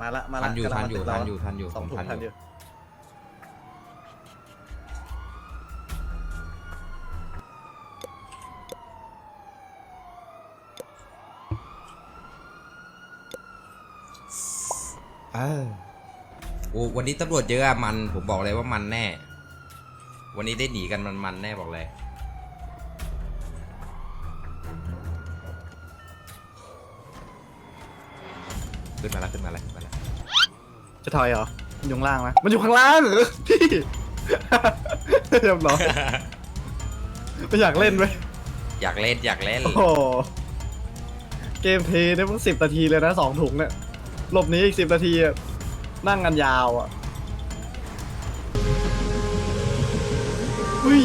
มาละมาละทันอยู่กำลังทันอยู่มาทันตึกอยู่ทันอยู่สองผมถุงทันทันออยู่ยู่เออโอ้วันนี้ตำรวจเยอะอะมันผมบอกเลยว่ามันแน่ วันนี้ได้หนีกันมันมันๆแน่บอกเลย ขึ้นมาแล้วขึ้นมาแล้วขึ้นมาแล้ว จะถอยเหรอมันอยู่ข้างล่างไหมมันอยู่ข้างล่างเหรอพี่ เรียบร้อยไม่อยากเล่นไหมอยากเล่นอยากเล่น โอ้โหเกมเทเนี่ยมันสิบนาทีเลยนะสองถุงเนี่ยหลบหนี้อีกสิบนาทีอะนั่งกันยาวอะอุ้ย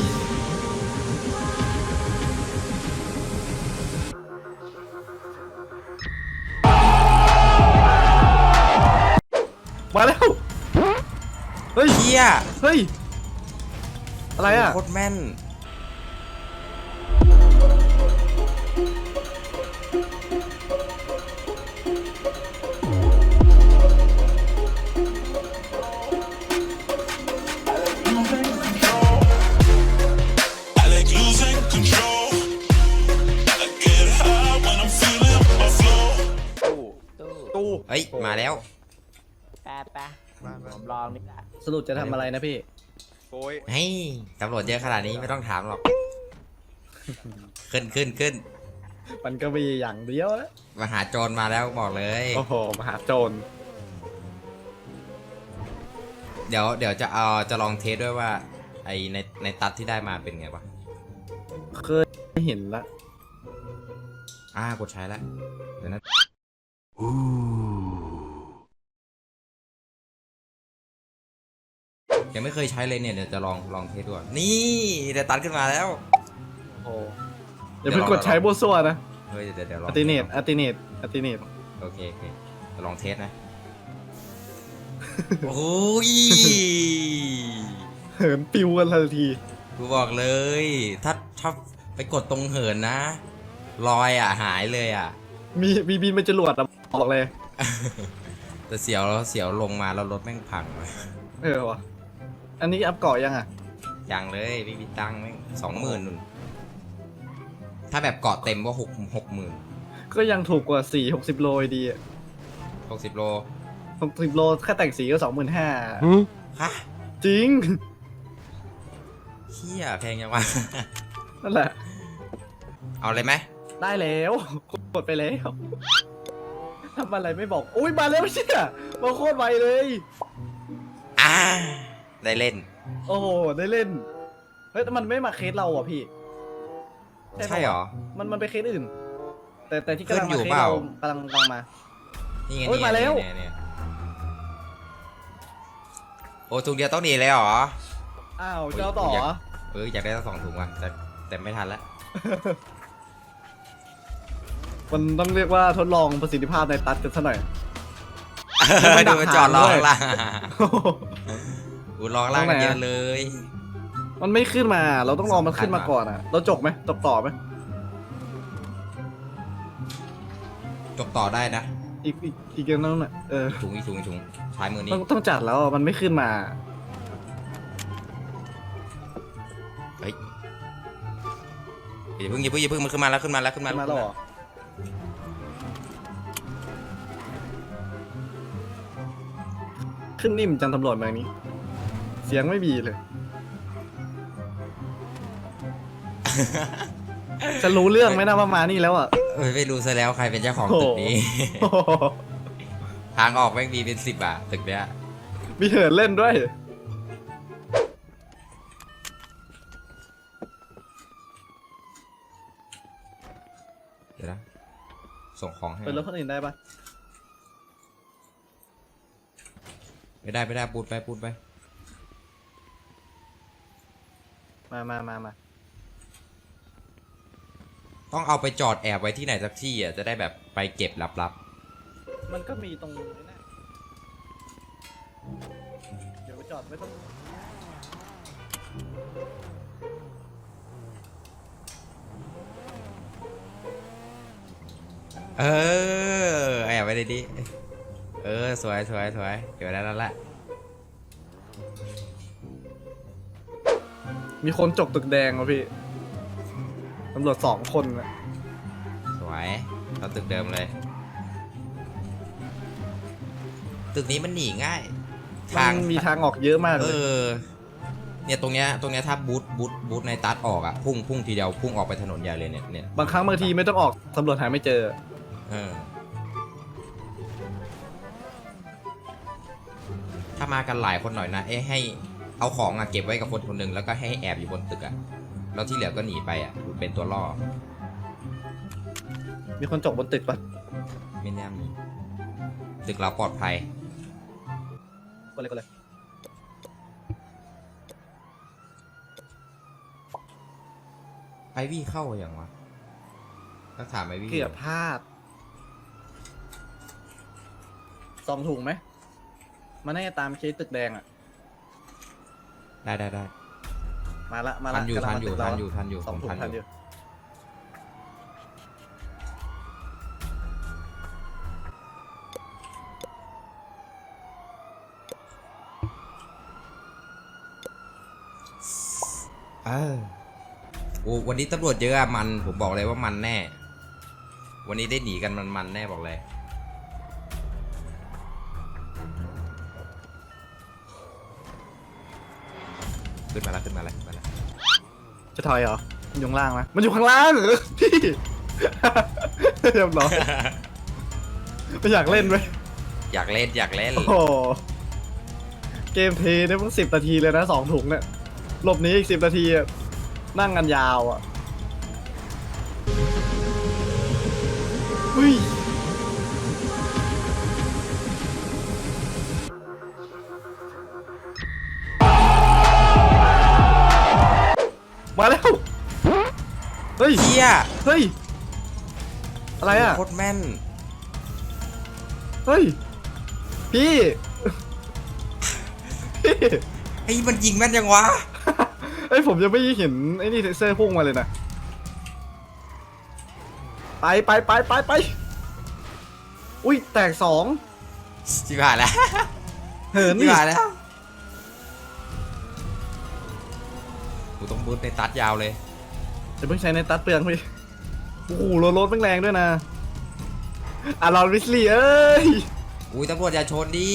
มาแล้ว เฮ้ย เฮียเฮ้ย อะไรอะ โคตรแม่น I like losing control. I get high when I'm feeling my flow. ตู้ เฮ้ย มาแล้วแป๊บแป๊บ ผมลองนี่แหละสรุปจะทำอะไรนะพี่ โอ้ยเฮ้ยตำรวจเยอะขนาดนี้ไม่ต้องถามหรอก ขึ้นขึ้นขึ้นมันก็มีอย่างเดียวนะมาหาโจรมาแล้วบอกเลย โอ้โหมหาโจรเดี๋ยวเดี๋ยวจะเอาจะลองเทสด้วยว่า ไอในในตัดที่ได้มาเป็นไงวะเคยเห็นละ อ่ากดใช้แล้วเดี๋ยวนะ ยังไม่เคยใช้เลยเนี่ยเดี๋ยวจะลองลองเทสดูก่อนนี่เดี๋ยวตัดขึ้นมาแล้ว โอ้โหอย่าเพิ่งกดใช้โบวซัวนะเฮ้ยเดี๋ยวเดี๋ยวลองอัติเนตอัติเนตอัติเนตโอเคโอเคจะลองเทสนะ โอ้ยเหินปิวกันทันทีกูบอกเลย ถ้าถ้าไปกดตรงเหินนะรอยอะหายเลยอะ มีมีบินเป็นจรวดอะบอกเลย แต่เสียวเสียวลงมาแล้วรถแม่งพังเลยเออวะ อันนี้อัพเกาะยังอะยังเลยไม่มีตังค์แม่งสองหมื่นนุ่นถ้าแบบเกาะเต็มก็หกหกหมื่นก็ยังถูกกว่าสี่หกสิบโลอยู่ดีอะหกสิบโลหกสิบโลแค่แต่งสีก็สองหมื่นห้าฮะจริงเชี่ยแพงยังวะ นั่นแหละ เอาเลยไหมได้แล้วกดไปแล้วทำอะไรไม่บอก อุ้ยมาแล้วเชี่ยมาโคตรไวเลยอ่า ได้เล่น โอ้โหได้เล่น เฮ้ยแต่มันไม่มาเคสเราอะพี่ใช่เหรอ มันมันไปเคสอื่น แต่แต่ที่กำลังขึ้นอยู่มาเคสเปล่าเรากำลังกำลังมา นี่ไงโอ้ยนี่ไงมาแล้ว เนี่ยเนี่ยโอ้ถุงเดียวต้องหนีเลยเหรอ อ้าวเจ้าต่อเหรอเอออยากได้สักสองถุงว่ะแต่แต่ไม่ทันละมันต้องเรียกว่าทดลองประสิทธิภาพในตัดกันซะหน่อยดูมันจอดรอด้วย ข้างล่าง กูรอข้างล่างกันเยอะเลย มันไม่ขึ้นมา เราต้องรอมันขึ้นมาก่อนอะ เราจกไหมจกต่อไหมจบต่อได้นะ อีกอีกอีกอย่างนึงน่ะเออถุงอีกถุงอีกถุงซ้ายมือนี้ต้องต้องจัดแล้วอะมันไม่ขึ้นมา เฮ้ยอย่าเพิ่งอย่าเพิ่งอย่าเพิ่งมันขึ้นมาแล้วขึ้นมาแล้วขึ้นมาขึ้นมาแล้วเหรอขึ้นนิ่มจังตำรวจเมืองนี้เสียงไม่มีเลย จะรู้เรื่องไหมนะว่ามานี่แล้วอะเอ้ยไม่รู้ซะแล้วใครเป็นเจ้าของโอ้โหตึกนี้ทางออกแม่งมีเป็นสิบอะตึกเนี้ย มีเหินเล่นด้วย เดี๋ยวนะส่งของให้ เป็นรถคนอื่นได้ปะ ไม่ได้ไม่ได้ปูดไปปูดไป มามามามาต้องเอาไปจอดแอบไว้ที่ไหนสักที่อะจะได้แบบไปเก็บลับมันก็มีตรงนี้นะเดี๋ยวไปจอดไม่ต้องๆเออแอบไว้ในนี้เออสวยสวยสวยเดี๋ยวได้แล้วแหละ มีคนจกตึกแดงวะพี่ตำรวจสองคนน่ะสวยเราตึกเดิมเลย ตึกนี้มันหนีง่าย ทางมันมีทางออกเยอะมากเอเลยอ เนี่ยตรงเนี้ยตรงเนี้ยถ้าบูทบูทบูทในตัดออกอะพุ่งพุ่งทีเดียวพุ่งออกไปถนนใหญ่เลยเนี่ยเนี่ยบางครั้งบางทีไม่ต้องออกตำรวจหาไม่เจอ เออถ้ามากันหลายคนหน่อยนะ เอ๊ะให้ เอาของอะเก็บไว้กับคนคนหนึ่งแล้วก็ให้แอบอยู่บนตึกอะแล้วที่เหลือก็หนีไปอะเป็นตัวล่อมีคนจกบนตึกปะไม่แน่มีตึกเราปลอดภัยก็เลยก็เลยไอวี่เข้าอย่างวะต้องถามไอวี่เกือบพลาดสองถุงไหมมันน่าจะตามเคสตึกแดงอะ ได้ได้ได้มาละมาทัละนอยู่กำลัทังนมาอยู่ตึกทัเรานอยู่ทันอยู่สองผมถุงทันทันออยู่ยู่เออโอ้วันนี้ตำรวจเยอะอะมันผมบอกเลยว่ามันแน่ วันนี้ได้หนีกันมันมันแน่บอกเลย ขึ้นมาแล้วขึ้นมาแล้วขึ้นมาแล้วจะถอยเหรอมันอยู่ข้างล่างนะมันอยู่ข้างล่างเหรอพี่ เรียบร้อยไม่อยากเล่นไหมอยากเล่นอยากเล่นโอ้โหเกมเพลย์เนี่ยเพิ่งสิบนาทีเลยนะสองถุงเนี่ยหลบหนี้อีกสิบนาทีอะนั่งกันยาวอะอุ้ย เฮ้ย เฮียเฮ้ย อะไรอะ โคตรแม่น เฮ้ย พี่ พี่ไอ้ยมันยิงแม่นยังวะ เอ้ยผมยังไม่เห็นไอ้นี่เทเซอร์พุ่งมาเลยนะ ไปไปไปไปไป อุ้ยแตกสองจิผ่านแล้วเหินจินี่ผ่านแล้วกูต้องบูทในตัดยาวเลย จะเพิ่งใช้ในตัดเปลืองพี่โอ้โหรถรถแม่งแรงด้วยนะอะรอนวิสลี่เอ้ยอุ้ยตำรวจอย่าชนดิ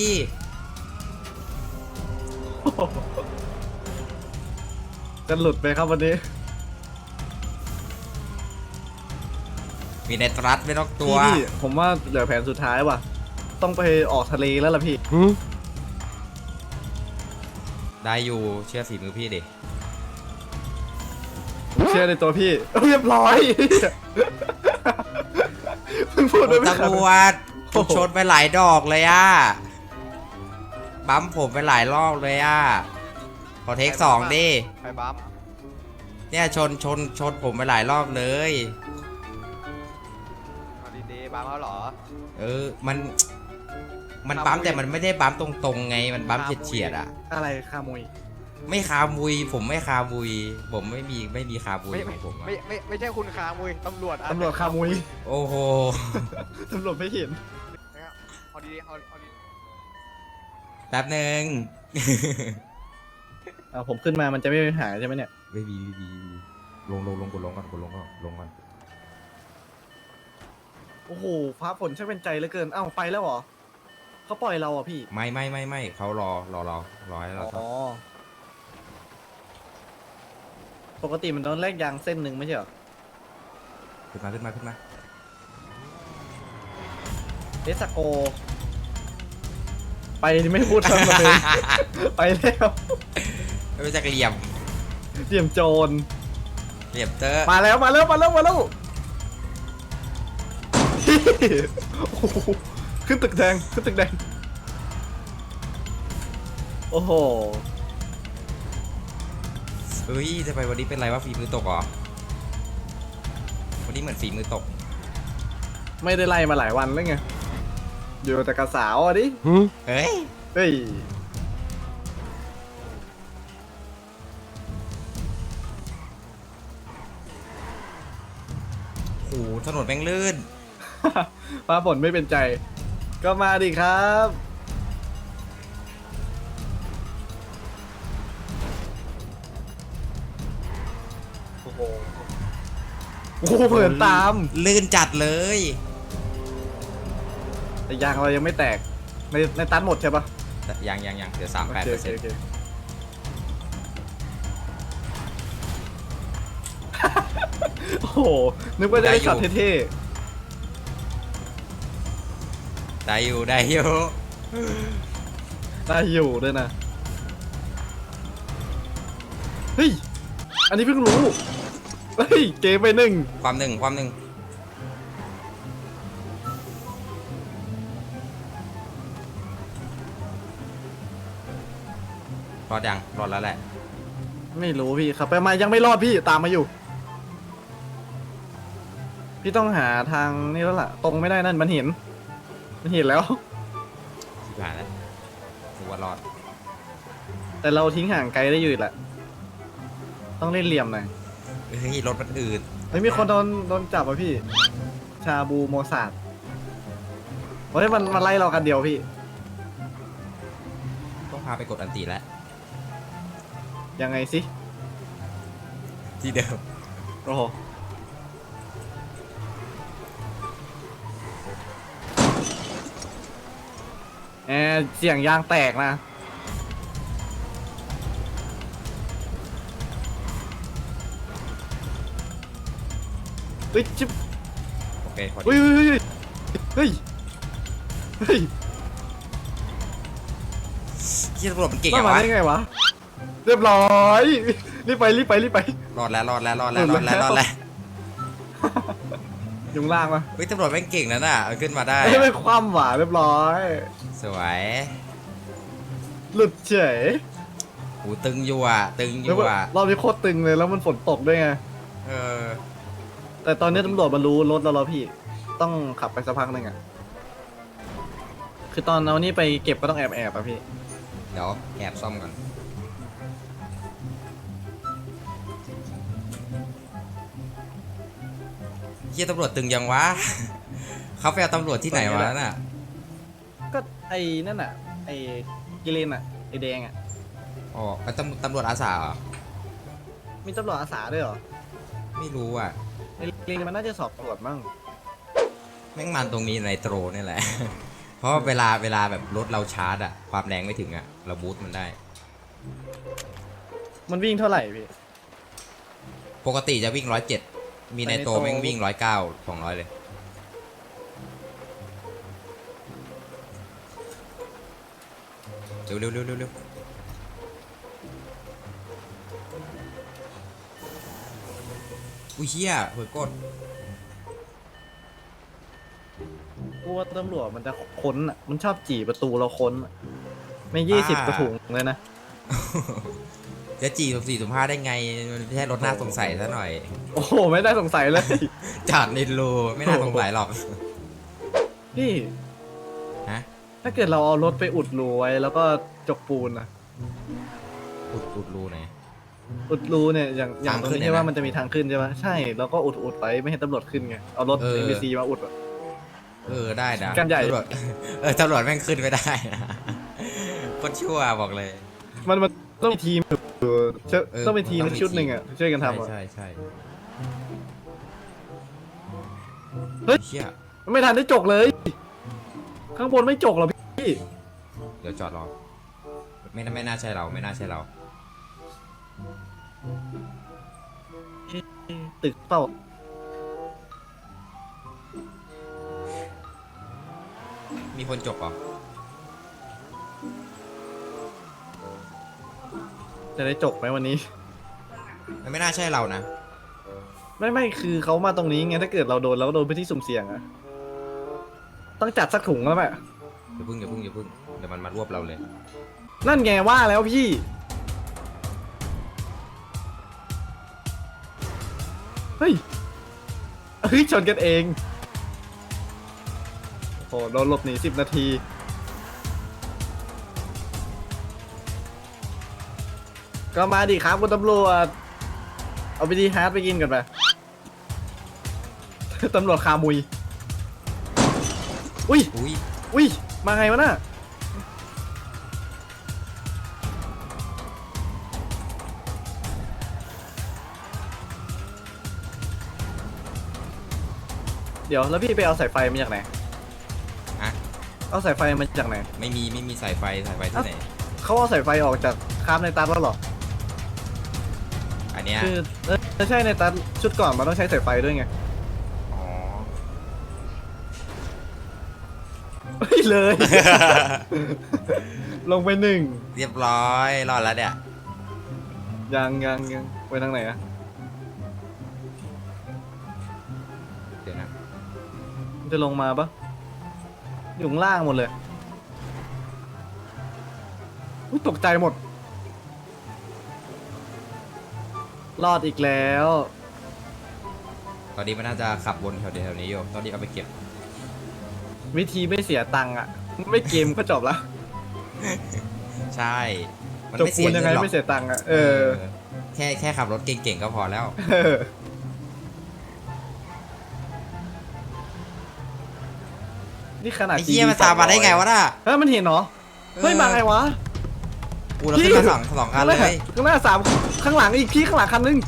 จะหลุดไปครับวันนี้ มีในตรัสไม่ต้องตัว พี่พี่ผมว่าเหลือแผนสุดท้ายว่ะ ต้องไปออกทะเลแล้วล่ะพี่ ได้อยู่เชื่อฝีมือพี่ดิผม เชื่อในตัวพี่เรียบร้อยเพิ่งพูดไปไม่ตำทันรวจถูกชนไปหลายดอกเลยอะ บัมผมไปหลายรอบเลยอะ ขอเทคสองดิ ใครบัมเนี่ยชนชนชนผมไปหลายรอบเลย เอาดีๆบัมเขาเหรอ เออ มัน มันบัมแต่มันไม่ได้บัมตรงๆไง มันบัมเฉียดๆอะ อะไรคามุย ไม่คาบุย ผมไม่คาบุย ผมไม่มีไม่มีคาบุยไม่ขไม่องผมอะไม่ไม่ไม่ใช่คุณคามุยตำรวจอะตำรวจคามุย โอ้โห ตำรวจไม่เห็น นะครับเอาดีๆเอาเอาดีแป๊บหนึ่ง อ่าผมขึ้นมามันจะไม่มีปัญหาใช่ไหมเนี่ย ไม่มีไม่มีไม่มีลงลงลงกดลงก่อนกดลงก่อนลงก่อนโอ้โห ฟ้าฝนช่างเป็นใจเหลือเกิน อ้าว ไปแล้วเหรอ เขาปล่อยเราอะพี่ ไม่ไม่ไม่ไม่เขารอรอรอรอให้เราอ๋อ ปกติมันต้องแลกยางเส้นหนึ่งไม่ใช่เหรอขึ้นมาขึ้นมาขึ้นมาเอสโก ไปไม่พูดทั้งหมดเลยไปแล้วไม่รู้จักเหลี่ยมเตรียมโจร เหลี่ยมเตอร์มาแล้วมาแล้วมาแล้วมาแล้วพี่โอ้โหขึ้นตึกแดงขึ้นตึกแดง โอ้โห เฮ้ยทำไมวันนี้เป็นไรวะฝีมือตกเหรอ วันนี้เหมือนฝีมือตก ไม่ได้ไล่มาหลายวันแล้วไง อยู่แต่กับสาวอะดิ เฮ้ย เฮ้ย โห ถนนแม่งลื่น ฟ้าฝนไม่เป็นใจ ก็มาดิครับ โอ้โหเผินตาม ลื่นจัดเลย แต่ยางเรายังไม่แตก ในในตันหมดใช่ปะแต่ยังยังยังเดี๋ยวสามแปดโอเปอร์เคเซ็นโอต์เคโอ้โห นึกว่าจะได้ช็อตเท่ได้อยู่ได้อยู่ๆได้อยู่ด้วยนะ เฮ้ย อันนี้เพิ่งรู้ เฮ้ยเกมไปหนึ่งความหนึ่งความหนึ่งรอดยังรอดแล้วแหละ ไม่รู้พี่ขับไปมายังไม่รอดพี่ตามมาอยู่ พี่ต้องหาทางนี่แล้วล่ะ ตรงไม่ได้นั่นมันเห็น มันเห็นแล้วชิบหายแล้วถือว่ารอด แต่เราทิ้งห่างไกลได้อยู่อีกแหละ ต้องเล่นเหลี่ยมหน่อย เฮ้ยรถมันอืดเฮ้ยมีคนโดนโดนจับอะพี่ ชาบูโมซาดเฮ้ยมันมันไล่เรากันเดียวพี่ ต้องพาไปกดอันตีแล้ว ยังไงสิที่เดิม โอ้โหแอร์เสียงยางแตกนะ ฮ้ยจิ๊บโอเคพอดีเฮ้ยเฮ้ยเฮ้ยเฮ้ยเฮียตำรวจมันเก่งต้ออะงมาวะได้ไงวะ เรียบร้อย รีบไปรีบไปรีบไป รอดแล้วรอดแล้วรอดแล้วหรลุอดดแล้แล้ววรอดแล้วยุงล่างมาเฮ้ยตำรวจแม่งเก่งนะน่ะเอาขึ้นมาได้เฮ้ยไม่คว่ำหวาเรียบร้อย สวยหลุดเฉยหูตึงอยู่อะตึงอแล้วยู่อะรอบนี้โคตรตึงเลยแล้วมันฝนตกด้วยไง เออ แต่ตอนนี้ตำรวจมารู้รถเราแล้วพี่ ต้องขับไปสักพักหนึ่งอะคือตอนเอานี่ไปเก็บก็ต้องแอบแอบๆอะพี่ เดี๋ยวแอบซ่อมก่อน เฮียตำรวจตึงยังวะ เขาไปเอาตำรวจที่ไหนวะน่ะ ก็ไอ้นั่นอะไอ้กิเลนอะไอ้แดงอะอ๋อเอาตำตำรวจอาสาเหรอมีตำรวจอาสาด้วยเหรอ ไม่รู้อะไอ้กิเลนมันน่าจะสอบตรวจมั่งแม่งมันตรงนี้ในโตรนี่แหละ เพราะว่าเวลาเวลาแบบรถเราชาร์จอะความแรงไม่ถึงอะเราบูสต์มันได้ มันวิ่งเท่าไหร่พี่ ปกติจะวิ่งร้อยเจ็ดมีในโตรในโตรแม่งวิ่งร้อยเก้าสองร้อยเลย เร็วเร็วเร็วเร็ว อุ้ยเฮียเฮ้ยกดกลัวตำรวจมันจะค้นอะ มันชอบจี่ประตูเราค้นอะไม่ยี่สิบกระถุงเลยนะ จะจีบสี่สุห้าได้ไง มันไม่ใช่รถน่าสงสัยซะหน่อย โอ้โห ไม่ได้สงสัยเลย จอดในรูไม่น่าสงสัยหรอก พี่ ฮะ ถ้าเกิดเราเอารถไปอุดรูไว้ แล้วก็จกปูนนะอุดอุดรูหน่ อยอุดรูเนี่ยอย่างอย่างทางตรงขึ้นนี้เนี่ยใช่ว่านะมันจะมีทางขึ้นใช่ไหมใช่แล้วก็อุดอุดไว้ไม่ให้ตำรวจขึ้นไงเอารถเออ เอ็มบีซีมาอุดอะ เออได้นะกันใหญ่ ตำรวจเออตำรวจแม่งขึ้นไม่ได้นะคนชั่วบอกเลย มันมันต้องมีทีมเออเชื่อเออต้องเป็นทีมต้องมีชุดหนึ่งอะช่วยกันใช่ทำอะ ใช่ใช่เฮ้ย เชี่ยไม่ทันได้จกเลย ข้างบนไม่จกหรอพี่เดี๋ยวจอดรอไม่น่าไม่น่าใช่เราไม่น่าใช่เรา ตึกเปล่ามีคนจบเหรอจะได้จกไหมวันนี้ มันไม่น่าใช่เรานะ ไม่ไม่คือเขามาตรงนี้ไงถ้าเกิดเราโดนเราก็โดนไปที่สุ่มเสี่ยงอะต้องจัดสักถุงแล้วแม่อย่าพึ่งอย่าพึ่งอย่าพึ่งเดี๋ยวมันมารวบเราเลย นั่นไงว่าแล้วพี่ เฮ้ย เฮ้ย ชนกันเอง โอ้โหโดนหลบหนีสิบนาที ก็มาดิครับคุณตำรวจ เอาไปดีฮาร์ดไปกินกันไป ตำรวจคามุย อุ้ย อุ้ย อุ้ย มาไงวะน่ะ เดี๋ยวแล้วพี่ไปเอาสายไฟมาจากไหนอะเอาสายไฟมาจากไหนไม่มีไม่มีสายไฟสายไฟที่ไหน เขาเอาสายไฟออกจากคราฟในตัดแล้วเหรออันเนี้ย คือเออใช่ในตัดชุดก่อนมันต้องใช้สายไฟด้วยไงอ๋อ เฮ้ยเลย ลงไปหนึ่งเรียบร้อย รอดแล้วเนี่ย ยังยังยังไปทางไหนอะ มันจะลงมาปะอยู่ข้างล่างหมดเลยอุ๊ยตกใจหมด รอดอีกแล้ว ตอนนี้มันน่าจะขับวนแถวแถวนี้อยู่ตอนนี้เอาไปเก็บ วิธีไม่เสียตังค์อะไม่เกมก็จบละใช่ มันจบไม่คูเสียณยังเงิไงนหรอกไม่เสียตังค์อะเออ แค่แค่ขับรถเก่งๆก็พอแล้ว เออ นี่ขนาดไอ้เหี้ยมันตามมาได้ไงวะน่ะเฮ้ยมันเห็นเหรอเฮ้ยมาไงวะกูเราขึ้นมาสองสองคันเลยข้างหน้าสามข้างหลังอีกพี่ข้างหลังคันนึง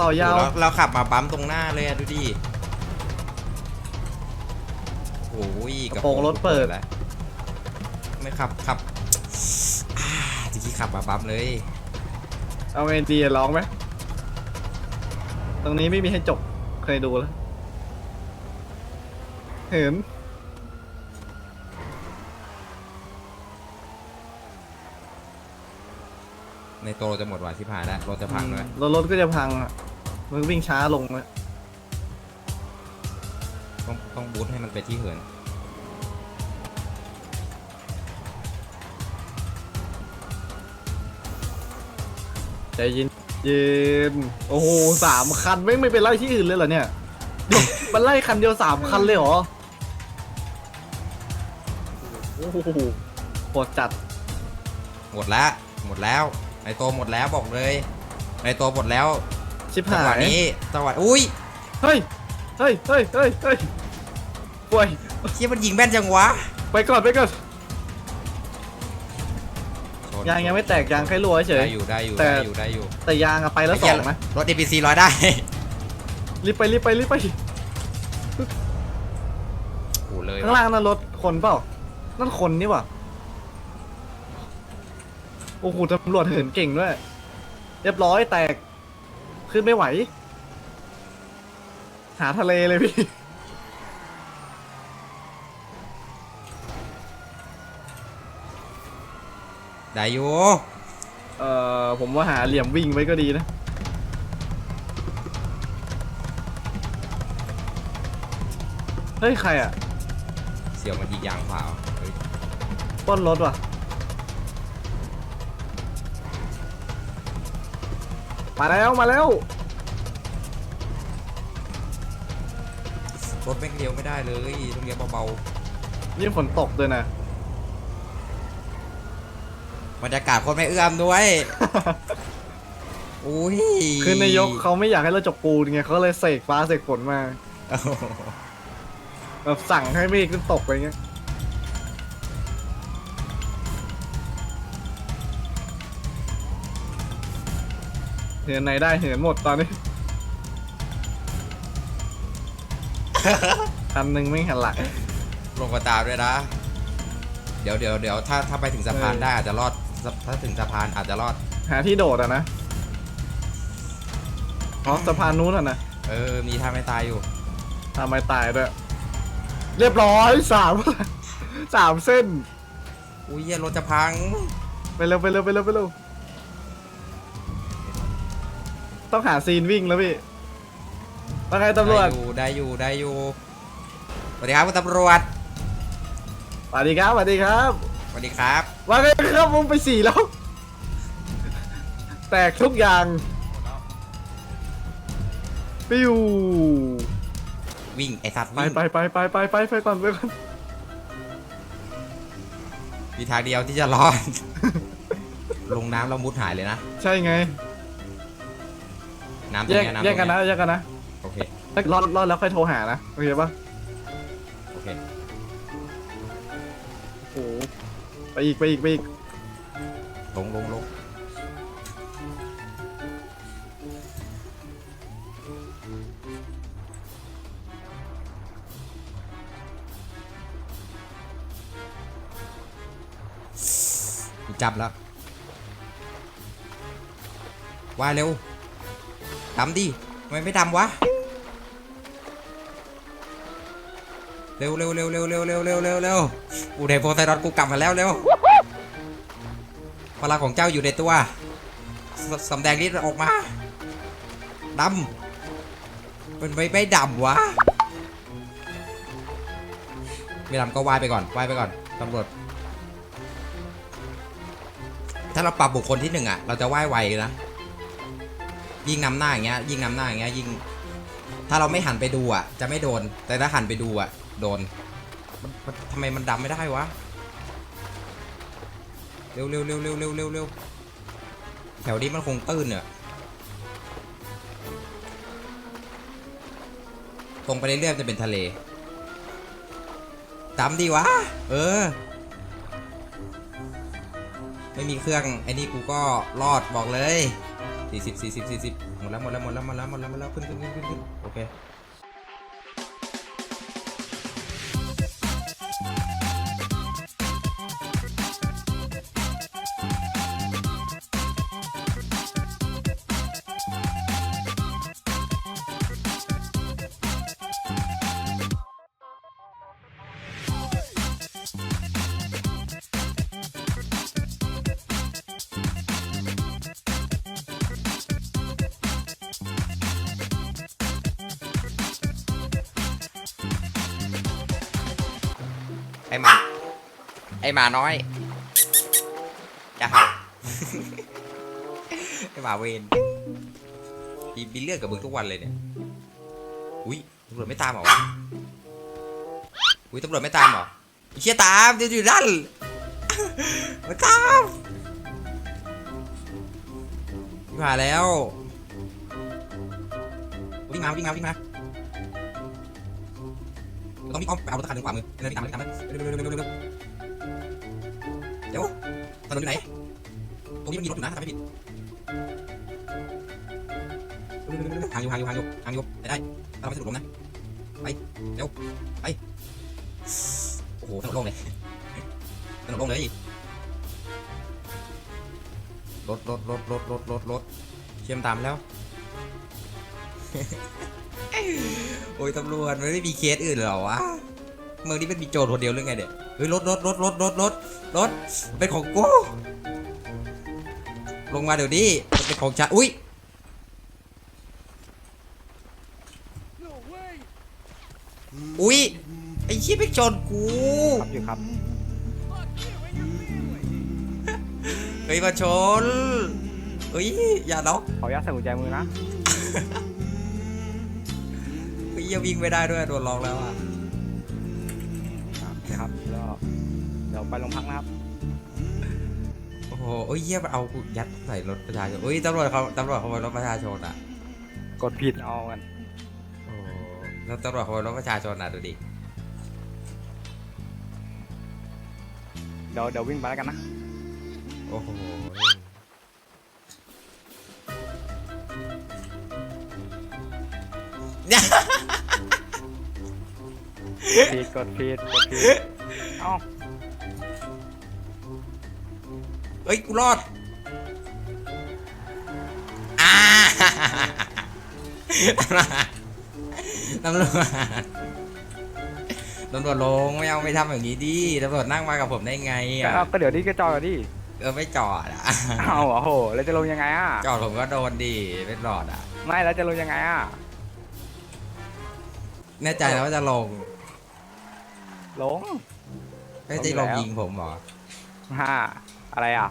ต่อยาวเราเราขับมาปั๊มตรงหน้าเลยอะดูดิโอ้ยกระโปรงรถเปิดแล้วไม่ขับขับอ่าจริงๆขับมาปั๊มเลย เอาไงดีอะร้องไหมตรงนี้ไม่มีให้จบเคยดูแล้ว เห็นในตัวเราจะหมดวันที่ผ่านแล้วรถจะพังด้วยรถรถก็จะพังอะมันวิ่งช้าลงเลยต้องต้องบูทให้มันไปที่เหินใจเย็นเย็นโอ้โหสามคันไม่ไม่ไปไล่ที่อื่นเลยเหรอเนี่ยเดี๋ยวมันไล่คันเดียวสามคันเลยเหรอ โอ้โหโหดจัดหมดแล้วหมดแล้วในตัวหมดแล้วบอกเลย ในตัวหมดแล้วชิบจังหาหวะยนี้จังหวะอุ้ยเฮ้ย เฮ้ย เฮ้ย เฮ้ย เฮ้ยป่วยเชี่ยมันยิงแม่นจังวะไปก่อนไปก่อน ชนยางยังไม่แตกยางแค่รั่วเฉย ได้อยู่ได้อยู่แต่ ได้อยู่ได้อยู่แต่ยางอะไปแล้วสไเหี้อยงนะ รถ APC ร้อยได้ รีบไปรีบไปรีบไป โอ้เลยข้างล่างนั่นรถคนเปล่า นั่นคนนี่หว่าโอ้โหตำรวจเหินเก่งด้วย เรียบร้อยแตก ขึ้นไม่ไหว หาทะเลเลยพี่ได้อยู่เอ่อผมว่าหาเหลี่ยมวิ่งไว้ก็ดีนะ เฮ้ย ใครอะ เสียวมันยิงยางเปล่าเฮ้ย ปล้นรถว่ะมาแล้วมาแล้วรถแม่งเลี้ยวไม่ได้เลยต้องเลี้ยวเบายิ่งฝนตกด้วยนะ ๆบรรยากาศคนไม่เอื้อมด้วย อุ้ยคือนายกเขาไม่อยากให้เราจบปูนไงเขาเลยเสกฟ้าเสกฝนมา โอ้โหแบบสั่งให้เมฆขึ้นตกอะไรเงี้ย เหินไหนได้เหินหมดตอนนี้ คันหนึ่งไม่หันหลัง ลงกระตามด้วยนะ เดี๋ยวเดี๋ยวเดี๋ยวถ้าถ้าไปถึงสะพานเออ ได้อาจจะรอดถ้าถึงสะพานอาจจะรอด หาที่โดดอะนะอ๋อสะพานนู้นอะนะเออ มีท่าไม่ตายอยู่ ทำไมตายด้วย เรียบร้อยสาม สามเส้น อุ้ยเหี้ยรถจะพัง ไปเร็วไปเร็วไปเร็วไปเร็ว ต้องหาซีนวิ่งแล้วพี่ว่าไงตำรวจ ได้อยู่ได้อยู่ได้อยู่สวัสดีครับคุณตำรวจสวัสดีครับสวัสดีครับ สวัสดีครับ ว่าไงครับผมไปสี่แล้ว แตกทุกอย่างปิ้ววิ่งไอ้สัตว์ไปวิ่งไปไปไปไปไปไปก่อนไปก่อนมีทางเดียวที่จะรอด ลงน้ำแล้วมุดหายเลยนะ ใช่ไง น้ำตรแยงกเนี้ยน้ำแยกกันตรงนะเนี้ยแยกกันนะโอเครอดรอดแล้วค่อยโทรหานะโอเคปะเคโอ้โหไปอีกไปอีกไปอีกลงลงลงจับแล้วว่ายเร็ว ดำดิทำไมไม่ดำวะ เร็วเร็วเร็วเร็วเร็วเร็วเร็วเร็วเร็วอูเดโพไซดอนกูกลับมาแล้วเร็วพลังของเจ้าอยู่ในตัวสสำแดงฤทธิ์ออกมาดำเป็นไม่ไม่ดำวะไม่ดำก็ว่ายไปก่อนว่ายไปก่อนตำรวจถ้าเราปรับบุคคลที่หนึ่งอะ เราจะว่ายไวนะ ยิ่งนำหน้าอย่างเงี้ยยิ่งนำหน้าอย่างเงี้ยยิ่งถ้าเราไม่หันไปดูอะ จะไม่โดน แต่ถ้าหันไปดูอะ โดนมันทำไมมันดำไม่ได้วะ เร็วเร็วเร็วเร็วเร็วเร็วเร็วแถวนี้มันคงตื้นเนี่ยตรงไปเรื่อยๆจะเป็นทะเลดำดีวะ เออ ไม่มีเครื่องไอ้นี่กูก็รอดบอกเลย สี่สิบสี่สิบสี่สิบหมดแล้วหมดแล้วหมดแล้วหมดแล้วหมดแล้วหมดแล้วขึ้นขึ้นขึ้นขึ้นโอเค มาน้อยจะเห่าไอหมาเวนมีมีเรื่องกับมึงทุกวันเลยเนี่ย อุ้ยตำรวจไม่ตามเหรอวะอุ้ยตำรวจไม่ตามเหรอเชี่ยตามเดี๋ยวอยู่ด้านมาตามมาแล้ววิ่งมาวิ่งมาวิ่งมาต้องมีอ้อมไปเอารถคันหนึ่งขวามือเดินตามไปตามไปเร็วเร็ว เร็วเร็วถนนอยู่ไหน ตรงนี้มันมีรถอยู่นะถ้าจำไม่ผิดเร็วเร็วเร็วเร็วห่างอยู่ห่างอยู่ห่างอยู่ห่างอยู่ได้ได้ถ้าเราไม่สะดุดล้มนะ ไป เร็ว ไป โอ้โห ถนนโล่งเลย ถนนโล่งเลยรถรถรถรถรถรถรถเชื่อมตามแล้ว โอ้ยตำรวจมันไม่มีเคสอื่นหรอวะ เมืองนี้มันมีโจรคนเดียวหรือไงเด็ก ฮ้ยรถรถรถรถรถรถรถมันเป็นของกูลงมาเดี๋ยวนี้มันเป็นของฉันอุ้ยอุ้ยไอ้ชี้ไปโจรกูขับอยู่ครับเฮ้ยมาชนเฮ้ยอย่าล็อกขออนุญาตใส่กุญแจมือนะเฮ้ยอย่าวิ่งไม่ได้ด้วยโดนล็อกแล้วอะ ไปโรงพักนะครับ โอ้โหเอ้ยเยี่ยมเอากูยัดใส่รถประชาชนเฮ้ยตำรวจเขาตำรวจขโมยรถประชาชนอะกดผิดเอากันโอ้แล้วตำรวจขโมยรถประชาชนอะดูดิเดี๋ยวเดี๋ยววิ่งไปแล้วกันนะ โอ้โหผิดกดผิดกดผิดเอ้า เฮ้ย กูรอดอ่าตำรวจตำรวจลงไม่เอาไม่ทำอย่างนี้ดิตำรวจนั่งมากับผมได้ไงอะก็ก็เดี๋ยวนี้ก็จอดดิเออไม่จอดอะเอาเหรอโหแล้วจะลงยังไงอะ จอดผมก็โดนดิไม่รอดอะ ไม่แล้วจะลงยังไงอะ แน่ใจนะว่าจะลง ลงไม่ได้ลงยิงผมเหรอฮ่า อะไรอะ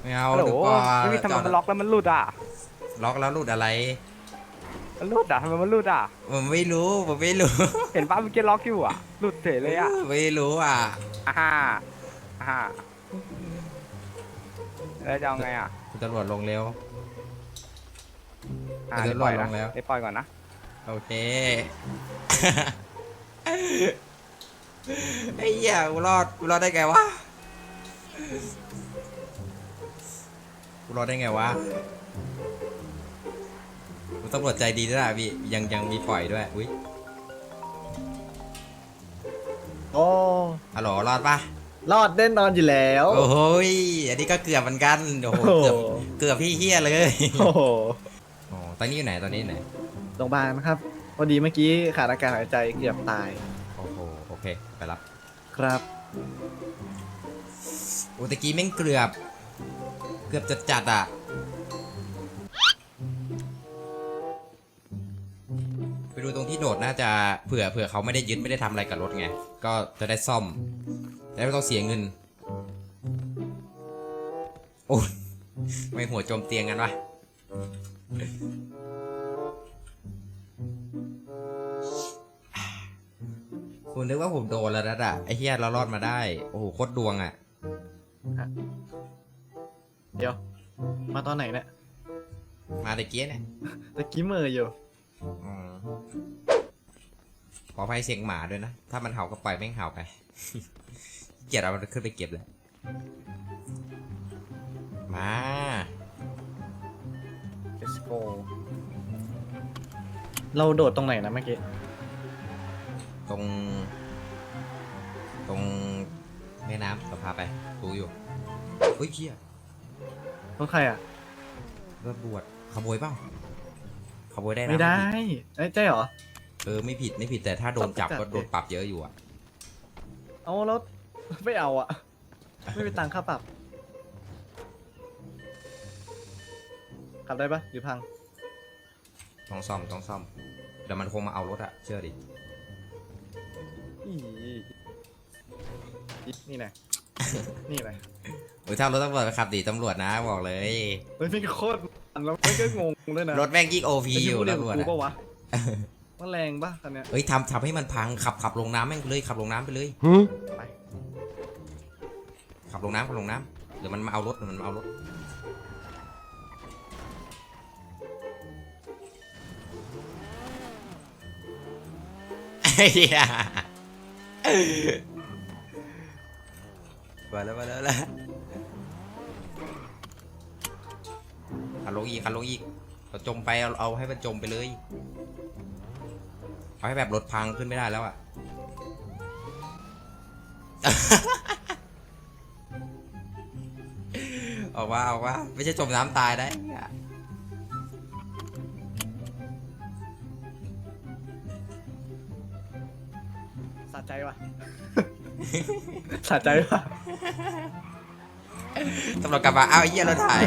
ไม่เอาฮัลโหลเดี๋ยวก่อนไม่มีทำไมมันล็อกแล้วมันหลุดอะล็อกแล้วหลุดอะไร มันหลุดอะทำไมมันหลุดอะ ผมไม่รู้ผมไม่รู้เห็นป้าเมื่อกี้ล็อกอยู่อะหลุดเฉยเลยอะไม่รู้อะอ่าฮ่าอ่าฮ่าแล้วจะเอาไงอะคุณตำรวจลงเร็ว อ่าเดี๋เดี๋ยยววปล่อยลนะงแล้วเดี๋ยวปล่อยก่อนนะโอเค ไอ้เหี้ยกูรอดกูรอดได้ไงวะ กูรอดได้ไงวะกูตำรวจใจดีด้วยนะพี่ยังยังมีปล่อยด้วย อุ้ยโอ้ฮัลโหลรอดปะรอดแน่นอนอยู่แล้ว โอ้โหยอันนี้ก็เกือบเหมือนกันโอ้โหโอ้โหเกือบเกือบพี่เฮียเลย โอ้โหอ๋อตอนนี้อยู่ไหนตอนนี้อยู่ไหน โรงพยาบาลครับพอดีเมื่อกี้ขาดอากาศหายใจเกือบตายโอ้โห โอเค ไปรับ ครับ โอ้ตะกี้แม่งเกือบ เกือบจัดจัดอะไปดูตรงที่โดดน่าจะเผื่อเผื่อเขาไม่ได้ยึดไม่ได้ทำอะไรกับรถไง ก็จะได้ซ่อมแต่ไม่ต้องเสียเงิน โอ้ไม่หัวจมเตียงกันวะคุณนึกว่าผมโดนแล้วนะอะไอ้เฮียเรารอดมาได้ โอ้โหโคตรดวงอะ เดี๋ยว มาตอนไหนเนี่ย มาตะเกียเนี่ยตะกี้มืออยู่อืมขออภัยเสียงหมาด้วยนะ ถ้ามันเห่าก็ปล่อยแม่งเห่าไป เกลียดเอามันขึ้นไปเก็บเลยมา let's go เราโดดตรงไหนนะเมื่อกี้ ตรง ตรงแม่น้ำเราพาไปดูอยู่เฮ้ยเชี่ย ต้องใครอะ รถบวชขโมยเปล่าขโมยได้นะไม่ได้เอ้ยใช่เหรอ เออไม่ผิดไม่ผิดแต่ถ้าโดนจับจับก็โดนปรับเยอะอยู่อะเอาแล้วไม่เอาอะ ไม่ไปตังค่าปรับ ขับได้ปะหรือพัง ต้องซ่อมต้องซ่อมเดี๋ยวมันคงมาเอารถอะเชื่อดิอีนี่ไงนี่ไงโอ้ยถ้ารถตำรวจไปขับดีตำรวจนะบอกเลยเฮ้ยพี่ก็โคตรมันแล้วไม่ก็งงด้วยนะรถแม่งยิ่งโอพีไอ้อที่ยู่กูเรียนตำรวจกูอะปะวะมันแรงปะคันเนี้ยเอ้ยทำทำให้มันพังขับขับลงน้ำแม่งเลยขับลงน้ำไปเลยไปขับลงน้ำขับลงน้ำเดี๋ยวมันมาเอารถเดี๋ยวมันมาเอารถเฮียมาแล้วมาแล้วแล้ว ลงอีกขันลงอีกเราจมไปเอาเอาให้มันจมไปเลยเอาให้แบบรถพังขึ้นไม่ได้แล้วอะออกว่าออกว่าไม่ใช่จมน้ำตายได้เนี่ยสะใจวะสะใจวะตำรวจกลับมาอ้าวไอ้เหี้ยเราถ่าย